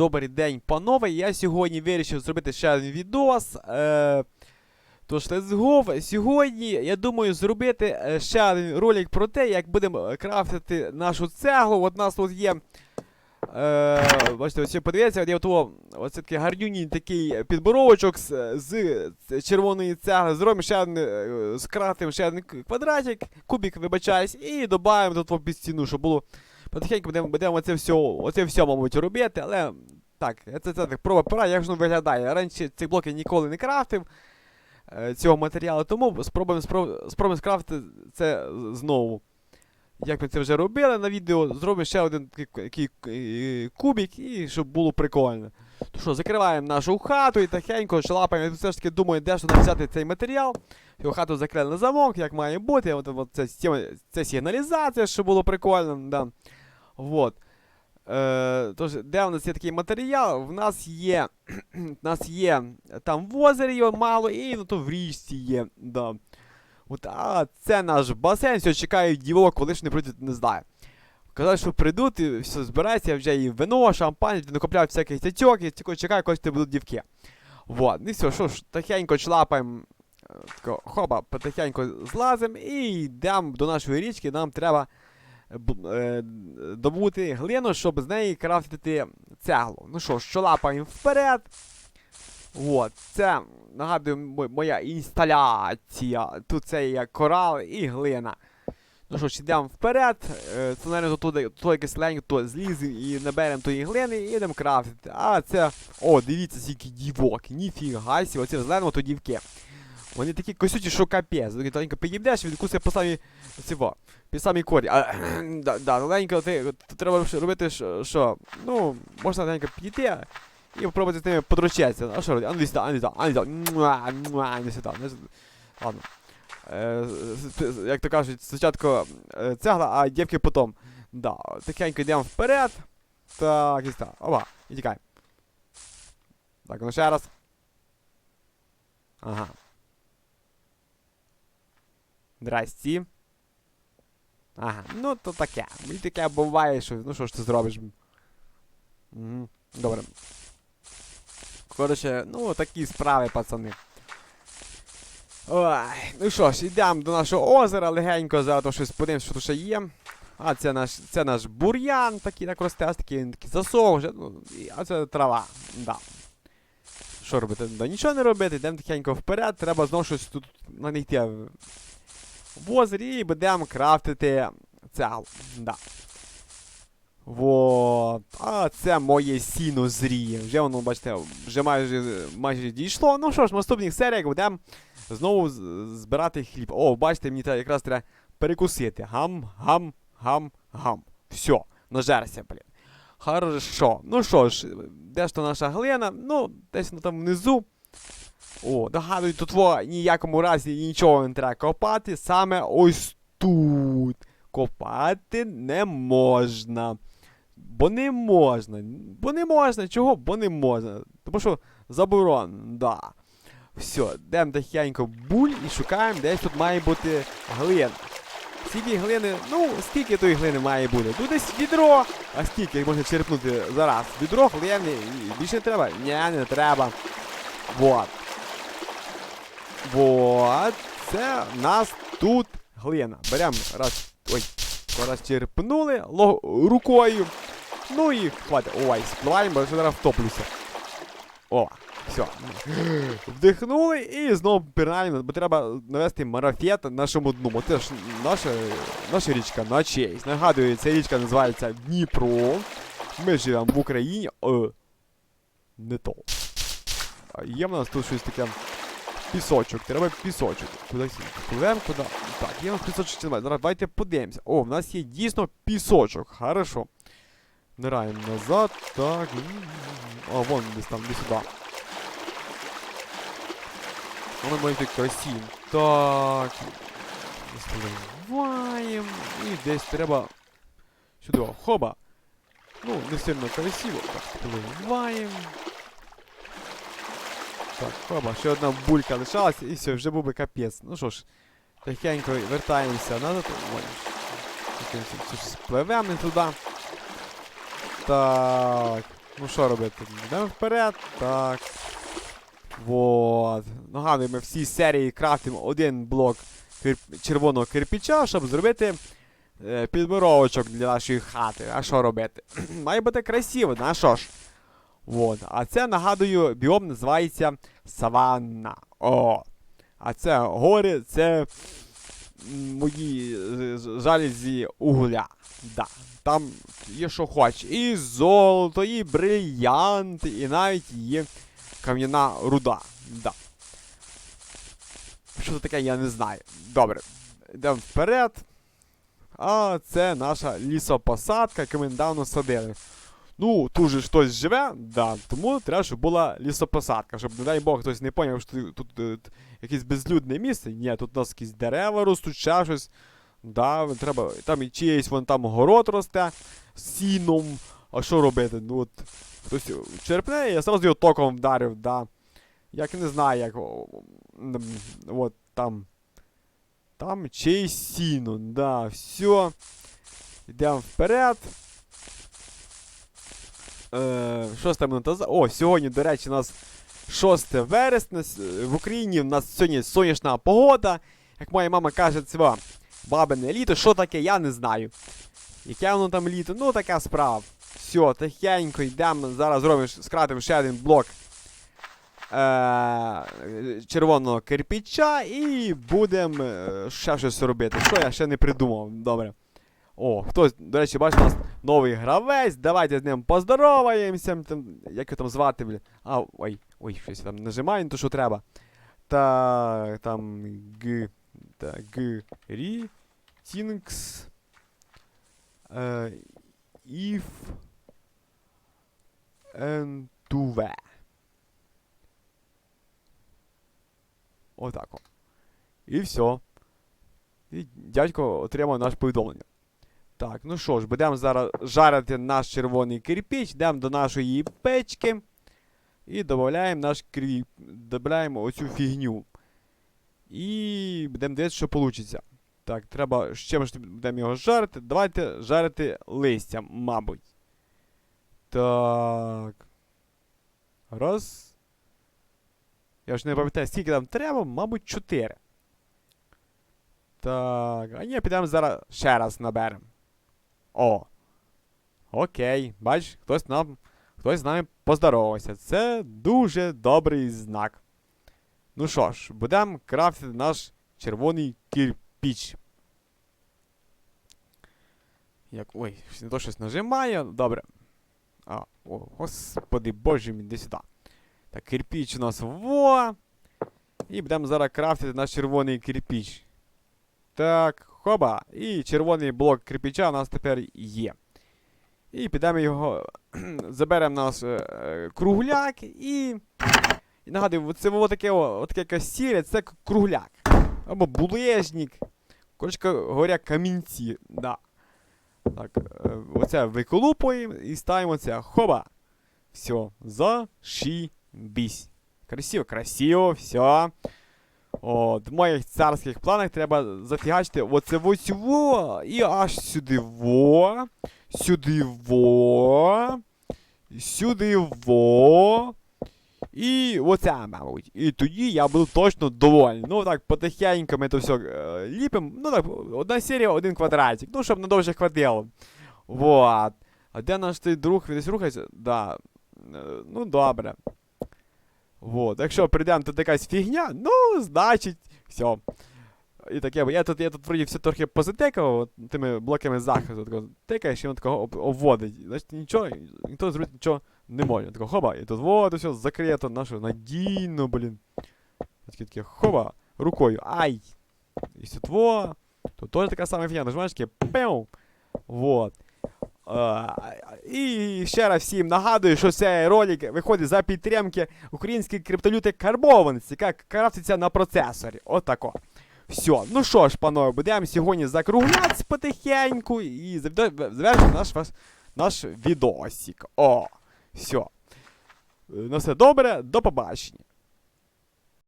Добрий день, панове. Я сьогодні вирішив зробити ще один відос. Е, тож, let's go. Сьогодні я думаю зробити е, ще один ролик про те, як будемо крафтити нашу цеглу. От нас тут є. Е, бачите, ось подивіться, от є того, ось такий гарнюній такий підборовочок з, з червоної цегли. Зробимо ще один, е, скрафтимо ще один квадратик, кубик, вибачаюсь, і додаємо тут під стіну, щоб було Потихеньку будемо, будемо оце все, оце все, мабуть, робити, але так, це, це так, проба пора, як ж воно виглядає. Раніше ці блоки ніколи не крафтив е, цього матеріалу, тому спробуємо, спробуємо, спробуємо скрафтити це знову. Як ми це вже робили на відео, зробимо ще один такий е, кубик, і щоб було прикольно. То що, закриваємо нашу хату і тихенько шлапаємо. Все ж таки думаю, де ж тут взяти цей матеріал. Його хату закрили на замок, як має бути. От, от це, це сигналізація, щоб було прикольно. Да. Вот. Е, тож, де у нас є такий матеріал? В нас є. в нас є там в озері його мало, і ну, то в річці є. Да. От, а це наш басейн, все чекають дівок, коли ж не прийдуть, не знаю. Казали, що прийдуть, і все збирається, вже і вино, шампань, накопляють всяких тятьок, і тільки чекаю, коли будуть дівки. Вот, і все, що ж, тихенько члапаємо. е, Хоба, потихеньку злазимо і йдемо до нашої річки, нам треба е, добути глину, щоб з неї крафтити цеглу. Ну що, ж, лапаємо вперед. От, це, нагадую, моя інсталяція. Тут це є корал і глина. Ну що ж, йдемо вперед. Е, Це, мабуть, туди, туди якесь ленько зліземо і наберемо тої глини і йдемо крафтити. А це. О, дивіться, скільки дівок. Ніфіга сі, оце зелено то дівки. Вони такі косюті, що капець. Ти тоненько підійдеш, відкусує по самі цього, по самі корі. А, да, да, легенько ти, треба робити, що, ну, можна легенько підійти і попробувати з ними подручатися. А що робити? А ну сюди, а ну сюди, ну сюди, не сюди. не сюди. Ладно. Е, як то кажуть, спочатку е, цегла, а дівки потім. Да, тихенько йдемо вперед. Так, і так. Опа, і тікай. Так, ну ще раз. Ага. Здрасті. Ага, ну то таке. Мені таке буває, що. Ну що ж ти зробиш? Угу. Добре. Коротше, ну такі справи, пацани. Ой, ну що ж, йдемо до нашого озера легенько, зараз щось подивимось, що тут ще є. А це наш, це наш бур'ян, такий так росте, аж такий, такий засох вже, ну, а це трава. Да. Що робити? Да, нічого не робити, йдемо тихенько вперед, треба знову щось тут знайти в, в і будемо крафтити цеглу. Да. Вот. А це моє сіно зріє. Вже воно, бачите, вже майже, майже дійшло. Ну що ж, в наступних серіях будемо знову збирати хліб. О, бачите, мені якраз треба перекусити. Гам, гам, гам, гам. Все, нажерся, блін. Хорошо. Ну що ж, де ж то наша глина? Ну, десь ну, там внизу. О, догадую, тут во ніякому разі нічого не треба копати. Саме ось тут. Копати не можна. Бо не можна. Бо не можна. Чого? Бо не можна. Тому що заборон, да. Все, йдемо тихенько буль і шукаємо, десь тут має бути глина. Скільки глини, ну, скільки тої глини має бути? Тут десь відро, а скільки можна черпнути зараз? Відро, глини, більше не треба? Ні, не треба. Вот. Вот. Це нас тут глина. Беремо раз. Ой, раз черпнули ло, рукою. Ну і хватить. Ой, спливаємо, бо я зараз втоплюся. О, все. Вдихнули і знову пірнаємо, бо треба навести марафет нашому дну. Бо це ж наша, наша річка на честь. Нагадую, ця річка називається Дніпро. Ми живемо в Україні. Е, не то. Є в нас тут щось таке. Пісочок, треба пісочок. Кудись пливемо, куди. Так, є в нас пісочок. Зараз давайте подивимося. О, в нас є дійсно пісочок. Хорошо. Нираємо назад. Так. А, вон десь там, десь сюди. Воно має бути. Так. Спливаємо. І десь треба. Сюди. Хоба. Ну, не сильно красиво. Так, спливаємо. Так, хоба, ще одна булька лишалася, і все, вже був би капець. Ну що ж, тихенько вертаємося назад. Ой, Спливемо не туди. Так. Ну що робити? Йдемо вперед. Так. Вот. Нагадую, ми всі серії крафтимо один блок кир- червоного кирпича, щоб зробити е, підборовочок для нашої хати. А що робити? Має бути красиво, на що ж? Вот. А це, нагадую, біом називається Саванна. О. А це гори, це мої е, жалізі угля. Да. Там є що хоч. І золото, і брильянти, і навіть є кам'яна руда. Да. Що це таке, я не знаю. Добре. Йдемо вперед. А це наша лісопосадка, яку ми недавно садили. Ну, тут же хтось живе, да, тому треба, щоб була лісопосадка, щоб, не дай Бог, хтось не поняв, що тут, тут, е, т- якесь безлюдне місце. Ні, тут у нас якісь дерева ростуть, ще щось. Да, треба, там і чиєсь вон там город росте з сіном. А що робити? Ну от хтось черпне, я зразу його током вдарив, да. Як не знаю, як. От там. Там чиєсь сіно, да, все. Йдемо вперед. Е, шоста минута. за- О, сьогодні, до речі, у нас 6 вересня. В Україні в нас сьогодні сонячна погода. Як моя мама каже, це бабине літо. Що таке, я не знаю. Яке воно там літо? Ну, така справа. Все, тихенько йдемо. Зараз зробимо, скратимо ще один блок е- червоного кирпича і будемо е, ще щось робити. Що я ще не придумав. Добре. О, хтось, до речі, бачите, у нас новий гравець. Давайте з ним поздороваємося. Там, як його там звати, бля? А, ой, ой, щось там нажимаю, не то що треба. Так, там Г. Так, Г. Рі. Тінкс. Е. And Tuve. Отак. І все. І дядько отримав наше повідомлення. Так, ну що ж, будемо зараз жарити наш червоний кирпіч, йдемо до нашої печки і додаємо наш кріп, додаємо оцю фігню. І будемо дивитися, що вийде. Так, треба ми ж будемо його жарити. Давайте жарити листям, мабуть. Так. Раз. Я ж не пам'ятаю, скільки там треба, мабуть, 4. Так, а ні, підемо зараз ще раз наберемо. О. Окей, бач, хтось нам. Хтось з нами поздоровався. Це дуже добрий знак. Ну що ж, будемо крафтити наш червоний кирпіч. Як. Ой, не то щось нажимає. Добре. А, о, господи боже мій, іди сюди. Так, кирпіч у нас во. І будемо зараз крафтити наш червоний кирпіч. Так, хоба. І червоний блок кирпича у нас тепер є. І підемо його. Заберемо наш е, кругляк і. І нагадую, це було таке, о, таке якась це кругляк. Або булежник. Коротше говоря, камінці. Да. Так, е, оце виколупуємо і ставимо це. Хоба. Все, зашибісь. Красиво, красиво, все. От, в моїх царських планах треба зафігачити оце ось во, і аж сюди во, сюди во, сюди во. І оце, мабуть. І тоді я буду точно довольний. Ну так, потихеньку ми то все е, ліпимо. Ну так, одна серія, один квадратик. Ну, щоб надовше хватило. Вот. А де наш той друг? Він десь рухається? Да. Е, Ну, добре. Вот. Якщо прийдемо тут якась фігня, ну, значить, все. І таке, бо я тут, я тут вроді все трохи позатикав тими блоками захисту. Тако, тикаєш, і він такого об, обводить. Значить, нічого, ніхто зробити нічого не може. Тако, хоба, і тут вот, все закрито, наше надійно, блін. Таке таке, хоба, рукою, ай. І тут во. Тут теж така сама фігня, нажимаєш таке, пеу. Вот. Е, і ще раз всім нагадую, що цей ролик виходить за підтримки української криптовалюти карбованості, яка крафтиться на процесорі. Отако. Все, ну що ж, панове, будемо сьогодні закруглятися потихеньку і завершити наш, ваш- наш відосик. О, все. На все добре, до побачення.